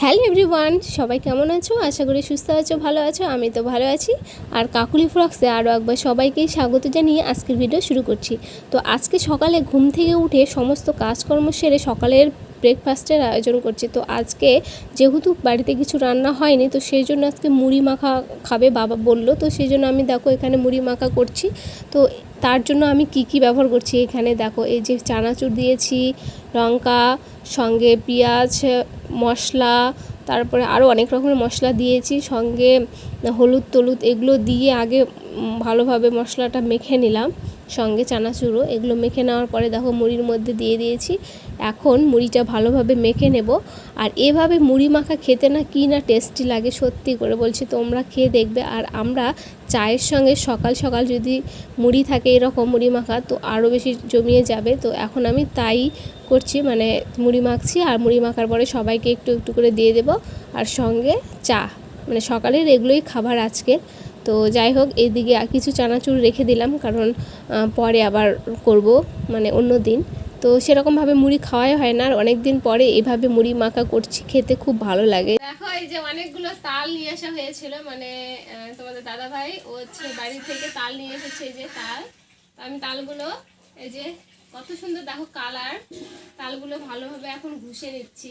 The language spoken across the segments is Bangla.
হ্যালো এভরিওয়ান, সবাই কেমন আছো? আশা করি সুস্থ আছো, ভালো আছো, আমি তো ভালো আছি। আর কাকুলি ফ্রক্সে আরও একবার সবাইকে স্বাগত জানিয়ে আজকের ভিডিও শুরু করছি। তো আজকে সকালে ঘুম থেকে উঠে সমস্ত কাজকর্ম সেরে সকালের ব্রেকফাস্টের আয়োজন করছি। তো আজকে যেহেতু বাড়িতে কিছু রান্না হয়নি, তো সেই জন্য আজকে মুড়ি মাখা খাবে বাবা বলল। তো সেই জন্য আমি দেখো এখানে মুড়ি মাখা করছি। তো তার জন্য আমি কি কি ব্যবহার করছি এখানে দেখো, এই যে চানাচুর দিয়েছি, লঙ্কা, সঙ্গে পেঁয়াজ, মশলা, তারপরে আরও অনেক রকমের মশলা দিয়েছি, সঙ্গে হলুদ টলুদ এগুলো দিয়ে আগে ভালোভাবে মশলাটা মেখে নিলাম। সঙ্গে চানাচুরও। এগুলো মেখে নেওয়ার পরে দেখো মুড়ির মধ্যে দিয়ে দিয়েছি। এখন মুড়িটা ভালোভাবে মেখে নেব। আর এভাবে মুড়ি মাখা খেতে না কি না টেস্টি লাগে সত্যি করে বলছি, তোমরা খেয়ে দেখবে। আর আমরা চায়ের সঙ্গে সকাল সকাল যদি মুড়ি থাকে এরকম মুড়ি মাখা, তো আরও বেশি জমিয়ে যাবে। তো এখন আমি তাই করছি মানে মুড়ি মাখছি আর মুড়ি মাখার পরে সবাইকে একটু একটু করে দিয়ে দেব। আর সঙ্গে চা মানে সকালের এগুলোই খাবার আজকে তো যাই হোক, এইদিকে কিছু চানাচুর রেখে দিলাম, কারণ পরে আবার করব মানে অন্য দিন। তো সেরকমভাবে মুড়ি খাওয়াই হয় না, আর অনেক দিন পরে এভাবে মুড়ি মাখা করছি, খেতে খুব ভালো লাগে। দেখো, এই যে অনেকগুলো তাল নিয়ে আসা হয়েছিল মানে তোমাদের দাদা ভাই ও হচ্ছে বাড়ি থেকে তাল নিয়ে এসেছে, এই যে তাল। আমি তালগুলো, এই যে, কত সুন্দর দেখো কালার, তালগুলো ভালোভাবে এখন ঘুষে নিচ্ছি।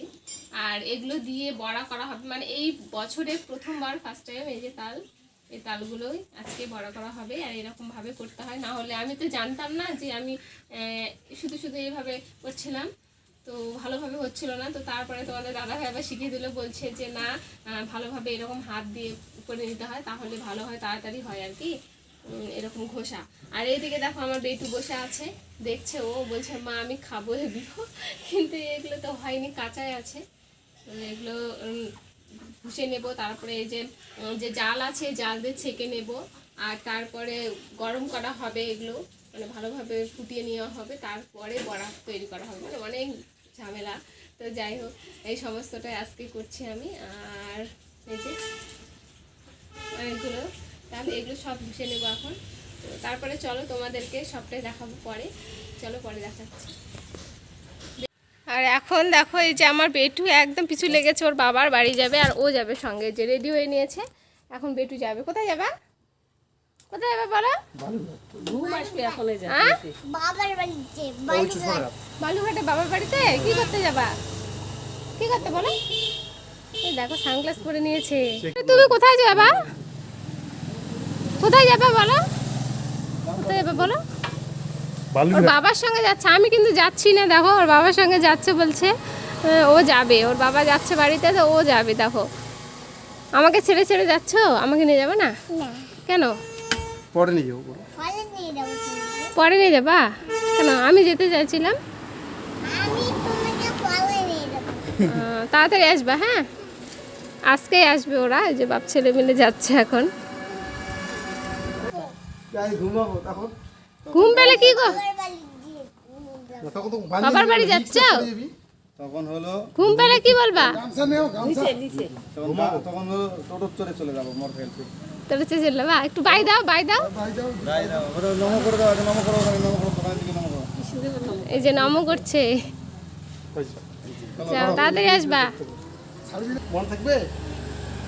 আর এগুলো দিয়ে বড়া করা হবে মানে এই বছরে প্রথমবার ফার্স্ট টাইম এই যে তাল। এই তালগুলোই আজকে বড়া করা হবে আর এরকম ভাবে করতে হয়। না হলে আমি তো জানতাম না যে আমি শুধু শুধু এইভাবে করছিলাম। তো ভালোভাবে হচ্ছিল না। তো তারপরে তোমাদের দাদা ভাই আবার শিখিয়ে দিল, বলছে যে না ভালোভাবে এরকম হাত দিয়ে করে নিতে হয়, তাহলে ভালো হয়, তাড়াতাড়ি হয় আর কি এরকম ঘোষা। আর এইদিকে দেখো আমার বেটু বসে আছে, দেখছে ও, বলছে, মা, আমি খাব এগুলো। কিন্তু এগুলো তো হয়নি, কাঁচাই আছে। এগুলো ঘুষে নেব, তারপরে এই যে যে জাল আছে, জাল দিয়ে ছেঁকে নেব, আর তারপরে গরম করা হবে এগুলো মানে ভালোভাবে ফুটিয়ে নেওয়া হবে, তারপরে বড়া তৈরি করা হবে মানে অনেক ঝামেলা। তো যাই হোক, এই সমস্তটাই আজকে করছি আমি, আর এই যে অনেকগুলো, তাহলে এগুলো সব ঘুষে নেব এখন। তারপরে চলো তোমাদেরকে সবটাই দেখাবো পরে, চলো পরে দেখাচ্ছি। আর এখন দেখো এই যে আমার বেটু একদম পিছু লেগেছে ওর বাবার বাড়ি যাবে আর ও যাবে সঙ্গে যে রেডি হয়ে নিয়েছে। এখন বেটু যাবে। কোথায় যাবে? কোথায় যাবে বলো? হ্যাঁ? বালুঘাটে বাবার বাড়িতে? কি করতে যাবা? কি করতে বলো? এই দেখো সানগ্লাস পরে নিয়েছে। তুমি কোথায় যাবা? কোথায় যাবে বলো? কোথায় যাবে বলো? ওর বাবার সঙ্গে যাচ্ছে আমি কিন্তু যাচ্ছি না দেখো ওর বাবার সঙ্গে যাচ্ছে বলছে ও যাবে ওর বাবা যাচ্ছে বাড়িতে তো ও যাবে দেখো। আমাকে ছেড়ে ছেড়ে যাচ্ছ? আমাকে নিয়ে যাবে না? না। কেন? পরে নিয়ে যাব পরে। নিয়ে যাব কেন? আমি যেতে চাইছিলাম। তাড়াতাড়ি আসবে হ্যাঁ? আজকেই আসবে ওরা যে বাপ ছেলে মিলে যাচ্ছে এখন। ঘুমাবো তখন ঘুম পেলে কি গো? বাবার বাড়ি যাচ্ছ? তখন হলো ঘুম পেলে কি বলবা? তখন হলো টোটো চলে চলে যাব মোর তোর বা একটু বাই দাও বাই দাও। এই যে নম করছে। তাড়াতাড়ি আসবা। মন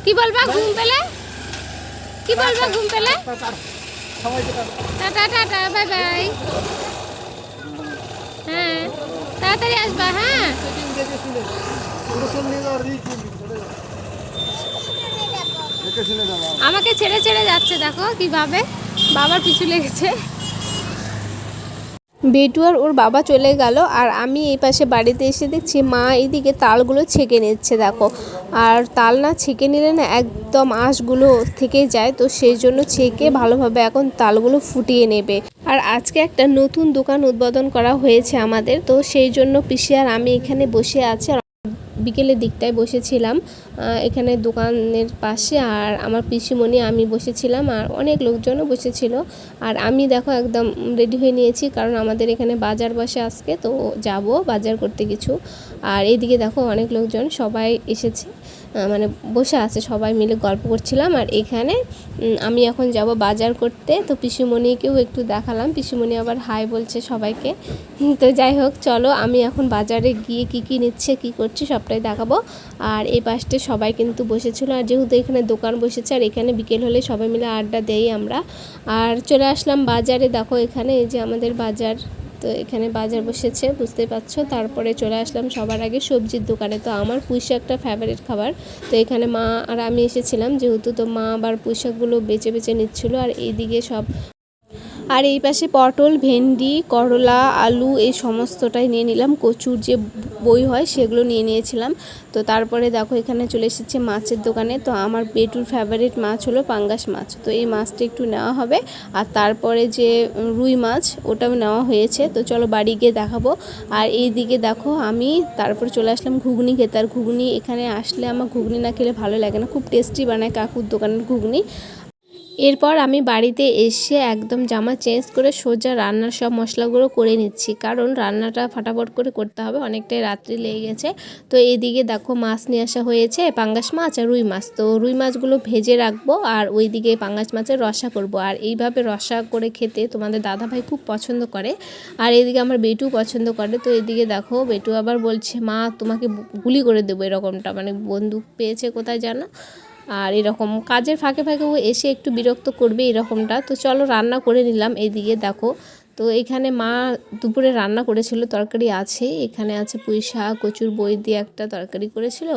কি বলবা ঘুম পেলে? কি বলবা ঘুম পেলে? টাটা। টাটা বাই বাই হ্যাঁ তাড়াতাড়ি আসবা হ্যাঁ। আমাকে ছেড়ে ছেড়ে যাচ্ছে দেখো কীভাবে। বাবার পিছু লেগেছে। বেটু আর ওর বাবা চলে গেল আর আমি এই পাশে বাড়িতে এসে দেখছি মা এদিকে তালগুলো ছেঁকে নিচ্ছে, দেখো। আর তাল না ছেঁকে নিলে না একদম আঁশগুলো থেকে যায়, তো সেই জন্য ছেঁকে ভালোভাবে এখন তালগুলো ফুটিয়ে নেবে। আর আজকে একটা নতুন দোকান উদ্বোধন করা হয়েছে আমাদের, তো সেই জন্য পিসি আর আমি এখানে বসে আছি। বিকেলের দিকটায় বসেছিলাম এখানে দোকানের পাশে আর আমার পিসিমণি, আমি বসেছিলাম আর অনেক লোকজনও বসেছিল। আর আমি দেখো একদম রেডি হয়ে নিয়েছি কারণ আমাদের এখানে বাজার বসে আজকে, তো যাব বাজার করতে কিছু। আর এইদিকে দেখো অনেক লোকজন, সবাই এসেছে। মানে বসে আছে, সবাই মিলে গল্প করছিলাম। আর এখানে আমি এখন যাব বাজার করতে। তো পিসিমণিকেও একটু দেখালাম। পিসিমণি আবার হাই বলছে সবাইকে। তো যাই হোক, চলো, আমি এখন বাজারে গিয়ে কি কি নিচ্ছে, কি করছি, সবটাই দেখাবো। আর এই পাশটা সবাই কিন্তু বসেছিল। আর যেহেতু এখানে দোকান বসেছে, আর এখানে বিকেল হলে সবাই মিলে আড্ডা দেই আমরা। আর চলে আসলাম বাজারে। দেখো এখানে এই যে আমাদের বাজার। তো এখানে বাজার বসেছে বুঝতে পারছ। তারপরে চলে আসলাম সবার আগে সবজির দোকানে। তো আমার পুঁইশাকটা ফেভারিট খাবার। তো এখানে মা আর আমি এসেছিলাম, যেহেতু তো মা আবার পুঁইশাকগুলো বেছে বেছে নিচ্ছিল। আর এইদিকে সব আর এই পাশে পটল, ভেন্ডি, করলা, আলু, এই সমস্তটাই নিয়ে নিলাম। কচুর যে বই হয় সেগুলো নিয়ে নিয়েছিলাম। তো তারপরে দেখো এখানে চলে এসেছে মাছের দোকানে। তো আমার বেটুর ফেভারিট মাছ হলো পাঙ্গাস মাছ। তো এই মাছটা একটু নেওয়া হবে। আর তারপরে যে রুই মাছ, ওটাও নেওয়া হয়েছে। তো চলো বাড়ি গিয়ে দেখাবো। আর এই দিকে দেখো আমি তারপর চলে আসলাম ঘুগনি খেতে। আর ঘুগনি এখানে আসলে আমার ঘুগনি না খেলে ভালো লাগে না। খুব টেস্টি বানায় কাকুর দোকানের ঘুগনি। এরপর আমি বাড়িতে এসে একদম জামা চেঞ্জ করে সোজা রান্নার সব মশলাগুলো করে নিচ্ছি। কারণ রান্নাটা ফাটাফট করে করতে হবে, অনেকটাই রাত্রি লেগে গেছে। তো এইদিকে দেখো মাছ নিয়ে আসা হয়েছে, পাঙ্গাস মাছ আর রুই মাছ। তো রুই মাছগুলো ভেজে রাখব আর ওইদিকে পাঙ্গাস মাছের রসা করব। আর এইভাবে রসা করে খেতে তোমাদের দাদাভাই খুব পছন্দ করে। আর এইদিকে আমার বেটু পছন্দ করে। তো এদিকে দেখো বেটু আবার বলছে, মা, তোমাকে গুলি করে দেবো এরকমটা। মানে বন্দুক পেয়েছে কোথায় জানো? আর এরকম কাজের ফাঁকে ফাঁকে ও এসে একটু বিরক্ত করবে এরকমটা। তো চলো রান্না করে নিলাম এদিকে, দেখো। তো এখানে মা দুপুরে রান্না করেছিল, তরকারি আছে। এখানে আছে পুঁই শাক, কচুর বই দিয়ে একটা তরকারি করেছিল।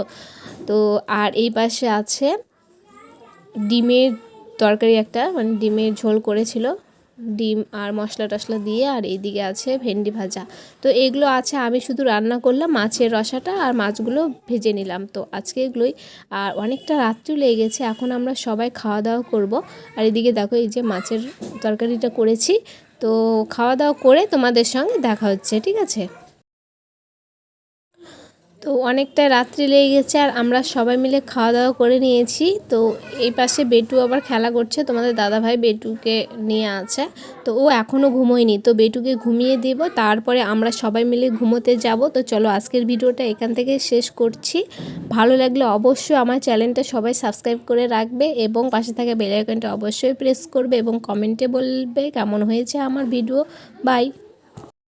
তো আর এই পাশে আছে ডিমের তরকারি একটা মানে ডিমের ঝোল করেছিল। ডিম আর মশলা টশলা দিয়ে আর এইদিকে আছে ভেন্ডি ভাজা। তো এগুলো আছে, আমি শুধু রান্না করলাম মাছের রসাটা আর মাছগুলো ভেজে নিলাম। তো আজকে এগুলোই। আর অনেকটা রাত্রিও লেগে গেছে, এখন আমরা সবাই খাওয়া দাওয়া করব। আর এদিকে দেখো এই যে মাছের তরকারিটা করেছি। তো খাওয়া দাওয়া করে তোমাদের সঙ্গে দেখা হচ্ছে, ঠিক আছে? তো অনেকটা রাত্রি লেগে গেছে আর আমরা সবাই মিলে খাওয়া দাওয়া করে নিয়েছি। তো এই পাশে বেটু আবার খেলা করছে, তোমাদের দাদাভাই বেটুকে নিয়ে আছে। তো ও এখনও ঘুমোয়নি, তো বেটুকে ঘুমিয়ে দিব, তারপরে আমরা সবাই মিলে ঘুমোতে যাব। তো চলো আজকের ভিডিওটা এখান থেকে শেষ করছি। ভালো লাগলে অবশ্যই আমার চ্যানেলটা সবাই সাবস্ক্রাইব করে রাখবে এবং পাশে থাকা বেল আইকনটা অবশ্যই প্রেস করবে এবং কমেন্টে বলবে কেমন হয়েছে আমার ভিডিও। বাই।